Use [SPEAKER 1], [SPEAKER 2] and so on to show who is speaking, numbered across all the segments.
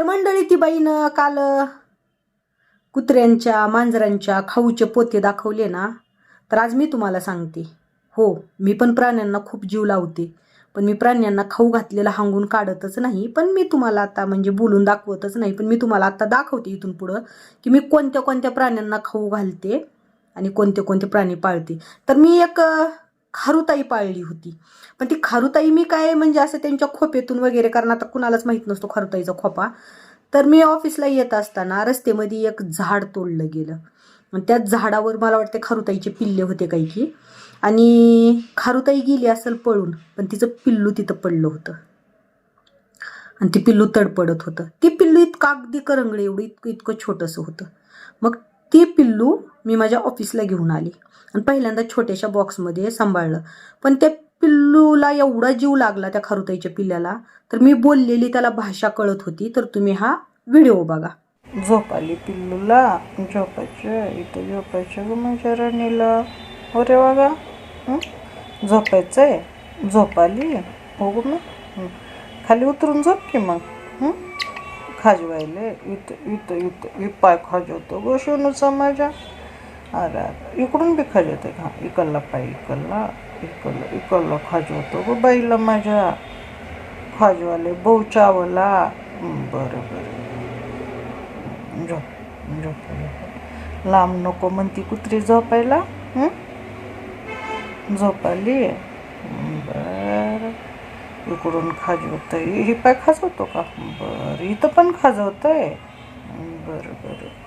[SPEAKER 1] तर मंडळी ती बाईनं काल कुत्र्यांच्या मांजरांच्या खाऊचे पोते दाखवले ना तर आज मी तुम्हाला सांगते. हो मी पण प्राण्यांना खूप जीव लावते. पण मी प्राण्यांना खाऊ घातलेला हांगून काढतच नाही. पण मी तुम्हाला आता म्हणजे बोलून दाखवतच नाही. पण मी तुम्हाला आता दाखवते इथून पुढं की मी कोणत्या कोणत्या प्राण्यांना खाऊ घालते आणि कोणते कोणते प्राणी पाळते. तर मी एक खारुताई पाळली होती. पण ती खारुताई मी काय म्हणजे असं त्यांच्या खोपेतून वगैरे कारण आता कुणालाच माहीत नसतो खारुताईचा खोपा. तर मी ऑफिसला येत असताना रस्तेमध्ये एक झाड तोडलं गेलं. आणि त्या झाडावर मला वाटते खारुताईचे पिल्ले होते काही की आणि खारुताई गेली असेल पळून पण तिचं पिल्लू तिथं पडलं होतं. आणि ती पिल्लू तडपडत होतं. ती पिल्लू इतकं अगदी करंगळे एवढं इतकं इतकं छोटंसं होतं. मग ती पिल्लू मी माझ्या ऑफिसला घेऊन आली. आणि पहिल्यांदा छोट्याशा बॉक्समध्ये सांभाळलं. पण त्या पिल्लूला एवढा जीव लागला त्या खारुताईच्या पिल्ल्याला तर मी बोललेली त्याला भाषा कळत होती तर तुम्ही हा व्हिडिओ बघा.
[SPEAKER 2] झोपाली पिल्लूला? झोपायचं इथं झोपायचं ग माझ्या राणीला. हो रे झोपायचं आहे झोपायचंय? हो ग मग? खाली उतरून झोप की मग? खाजवायला खाजवायले. इथं इथं इथं. ही पाय खाजवतो गो शोनूचा माझ्या. अरे अरे इकडून बी खाजवते का? इकडला पाय इकडला इकडला इकडला खाजवतो ग बाईला माझ्या. खाजवाले बहु चावला. बरं बरं. झोप झोप लांब नको म्हणती कुत्री झोपायला. झोपाली? बर. इकडून खाजवतंय. ही पाय खाजवतो का? बरं. इथं पण खाजवतंय. बरं बरं.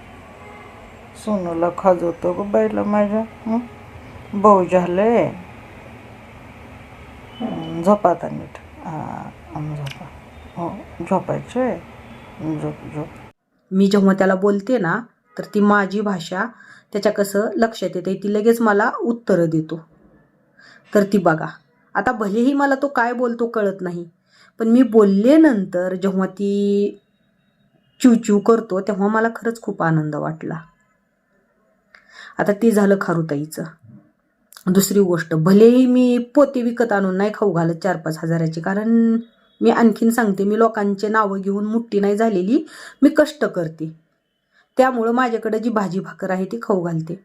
[SPEAKER 2] सोनूला खाजवतो ग बाईला माझ्या भाऊ झाले झोपा आता नीट. हां झोपा. हो झोपायचे झोप झोप.
[SPEAKER 1] मी जेव्हा त्याला बोलते ना तर ती माझी भाषा त्याच्या कसं लक्षात येते ती लगेच मला उत्तरं देतो. तर ती बघा आता भलेही मला तो काय बोलतो कळत नाही पण मी बोलल्यानंतर जेव्हा ती चिवचिव करतो तेव्हा मला खरंच खूप आनंद वाटला. आता ते झालं खारुताईचं. दुसरी गोष्ट भलेही मी पोते विकत आणून नाही खाऊ घालत चार पाच हजाराची कारण मी आणखीन सांगते मी लोकांचे नावं घेऊन मुठ्ठी नाही झालेली मी कष्ट करते. त्यामुळं माझ्याकडे जी भाजी भाकर आहे ती खाऊ घालते.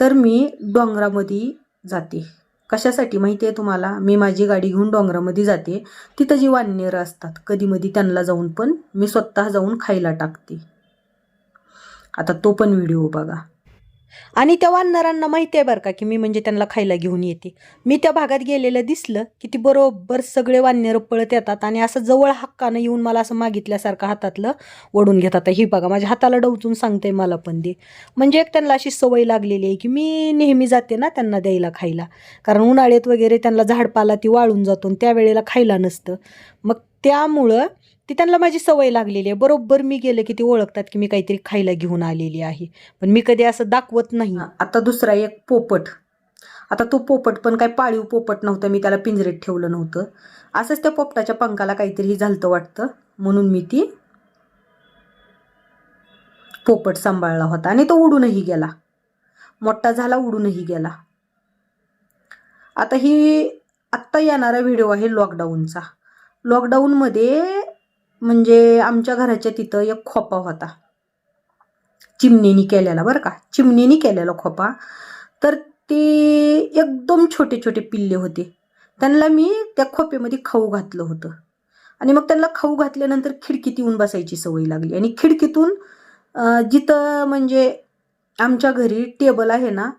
[SPEAKER 1] तर मी डोंगरामध्ये जाते. कशासाठी माहिती आहे तुम्हाला? मी माझी गाडी घेऊन डोंगरामध्ये जाते. तिथं जी वाननेरं असतात कधीमधी त्यांना जाऊन पण मी स्वतः जाऊन खायला टाकते. आता तो पण व्हिडिओ बघा. आणि त्या वानरांना माहिती आहे बरं का की मी म्हणजे त्यांना खायला घेऊन येते. मी त्या भागात गेलेलं दिसलं की ती बरोबर सगळे वानरं पळत येतात आणि असं जवळ हक्कानं येऊन मला असं मागितल्यासारखं हातातलं ओढून घेतात. ही बघा माझ्या हाताला डवचून सांगते मला पण दे म्हणजे एक त्यांना अशी सवय लागलेली आहे की मी नेहमी जाते ना त्यांना द्यायला खायला. कारण उन्हाळ्यात वगैरे त्यांना झाडपाला ती वाळून जातो आणि त्यावेळेला खायला नसतं. मग त्यामुळं ती त्यांना माझी सवय लागलेली आहे. बरोबर मी गेलं की ती ओळखतात की मी काहीतरी खायला घेऊन आलेली आहे. पण मी कधी असं दाखवत नाही. आता दुसरा एक पोपट. आता तो पोपट पण काय पाळीव पोपट नव्हता मी त्याला पिंजरेत ठेवलं नव्हतं. असंच त्या पोपटाच्या पंखाला काहीतरी झालतं वाटतं. म्हणून मी ती पोपट सांभाळला होता. आणि तो उडूनही गेला. मोठा झाला उडूनही गेला. आता ही आत्ता येणारा व्हिडिओ आहे लॉकडाऊनचा लॉकडाऊनमध्ये म्हणजे आमच्या घराच्या तिथं एक खोपा होता. चिमणीनी केलेला बरं का. चिमणीनी केलेला खोपा. तर ते एकदम छोटे छोटे पिल्ले होते. त्यांना मी त्या खोप्यामध्ये खाऊ घातलं होतं. आणि मग त्यांना खाऊ घातल्यानंतर खिडकीत येऊन बसायची सवय लागली. आणि खिडकीतून जिथं म्हणजे आमच्या घरी टेबल आहे ना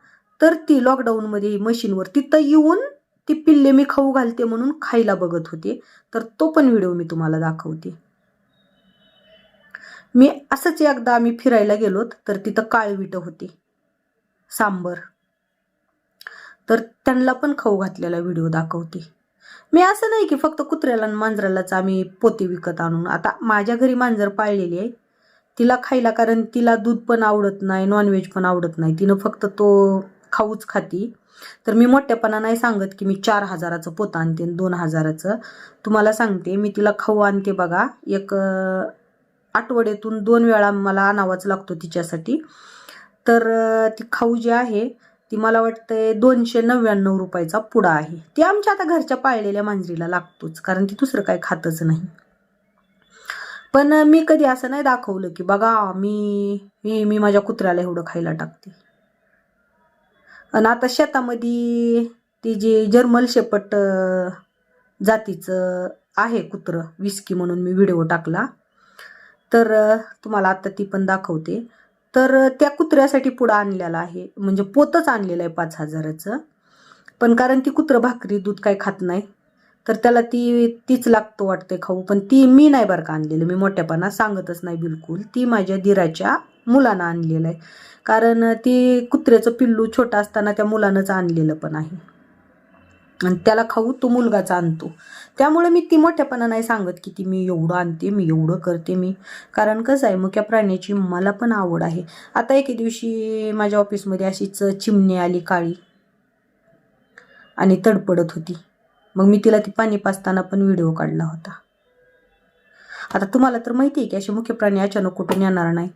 [SPEAKER 1] तर ती लॉकडाऊनमध्ये मशीनवर तिथं येऊन ती पिल्ले मी खाऊ घालते म्हणून खायला बघत होते. तर तो पण व्हिडिओ मी तुम्हाला दाखवते. मी असंच एकदा आम्ही फिरायला गेलोत तर तिथं काळविटं होती. सांबर. तर त्यांना पण खाऊ घातलेला व्हिडिओ दाखवते. मी असं नाही की फक्त कुत्र्याला आणि मांजरालाच आम्ही पोते विकत आणून आता माझ्या घरी मांजर पाळलेली आहे. तिला खायला कारण तिला दूध पण आवडत नाही नॉनव्हेज पण आवडत नाही. तिनं फक्त तो खाऊच खाती. तर मी मोठ्यापणा नाही सांगत की मी चार हजाराचं पोतं आणते आणि दोन हजाराचं. तुम्हाला सांगते मी तिला खाऊ आणते बघा. एक आठवड्यातून दोन वेळा मला आणावाच लागतो तिच्यासाठी. तर ती खाऊ जी आहे ती मला वाटते दोनशे नव्याण्णव रुपयाचा पुडा आहे. ती आमच्या आता घरच्या पाळलेल्या मांजरीला लागतोच कारण ती दुसरं काय खातच नाही. पण मी कधी असं नाही दाखवलं की बघा मी मी मी माझ्या कुत्र्याला एवढं खायला टाकते. आणि आता शेतामध्ये ती जी जर्मल शेपट जातीचं आहे कुत्रं विस्की म्हणून मी व्हिडिओ टाकला तर तुम्हाला आता ती पण दाखवते. तर त्या कुत्र्यासाठी पुढं आणलेला आहे. म्हणजे पोतच आणलेलं आहे पाच हजाराचं. पण कारण ती कुत्रं भाकरी दूध काय खात नाही. तर त्याला ती तीच लागतो वाटते खाऊ. पण ती मी नाही बरं का आणलेलं. मी मोठ्यापणा सांगतच नाही बिलकुल. ती माझ्या दिराच्या मुलानं आणलेलं आहे. कारण ती कुत्र्याचं पिल्लू छोटं असताना त्या मुलानंच आणलेलं पण आहे. आणि त्याला खाऊ तो मुलगाच आणतो. त्यामुळे मी ती मोठ्यापणा नाही सांगत की ती मी एवढं आणते मी एवढं करते मी. कारण कसं आहे मुक्या प्राण्याची मला पण आवड आहे. आता एके दिवशी माझ्या ऑफिसमध्ये अशीच चिमणी आली काळी आणि तडपडत होती. मग मी तिला ती पाणी पाजताना पण व्हिडिओ काढला होता. आता तुम्हाला तर माहिती आहे की असे मुख्य प्राणी अचानक कुठून येणार नाही.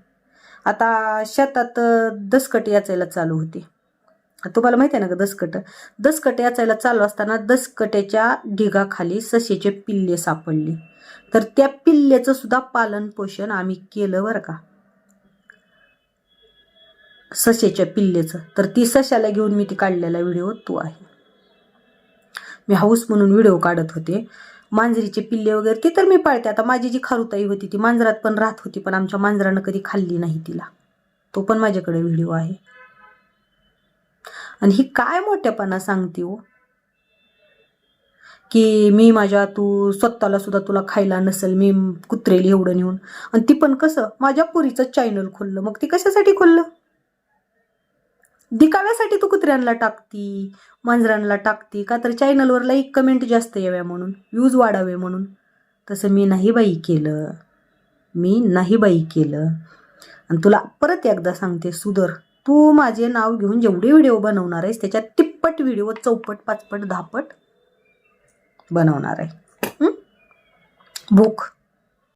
[SPEAKER 1] आता शेतात दसकट याचायला चालू होते. तुम्हाला माहिती आहे ना का दसकट. दसकट याचायला चालू असताना दसकट्याच्या ढिगाखाली ससेचे पिल्ले सापडले. तर त्या पिल्ल्याचं सुद्धा पालन पोषण आम्ही केलं बरं का. ससेच्या पिल्लेचं तर ती सशाला घेऊन मी ती काढलेला व्हिडिओ तो आहे. मी हाऊस म्हणून व्हिडिओ काढत होते. मांजरीचे पिल्ले वगैरे ती तर मी पाळते. आता माझी जी खारुताई होती ती मांजरात पण राहत होती पण आमच्या मांजरानं कधी खाल्ली नाही तिला. तो पण माझ्याकडे व्हिडिओ आहे. आणि ही काय मोठ्यापणा सांगते हो? की मी माझ्या तू स्वतःला सुद्धा तुला खायला नसेल मी कुत्रेली एवढं नेऊन. आणि ती पण कसं माझ्या पुरीचं चॅनल खोललं. मग ती कशासाठी खोललं? दिकाव्यासाठी तू कुत्र्यांना टाकती मांजरांना टाकती का तर चॅनलवर लाईक कमेंट जास्त याव्या म्हणून व्ह्यूज वाढावे म्हणून. तसं मी नाही बाई केलं. मी नाही बाई केलं. आणि तुला परत एकदा सांगते सुधर. तू माझे नाव घेऊन जेवढे व्हिडिओ बनवणार आहेस त्याच्यात तिप्पट व्हिडिओ चौपट पाचपट दहापट बनवणार आहे हं? भूक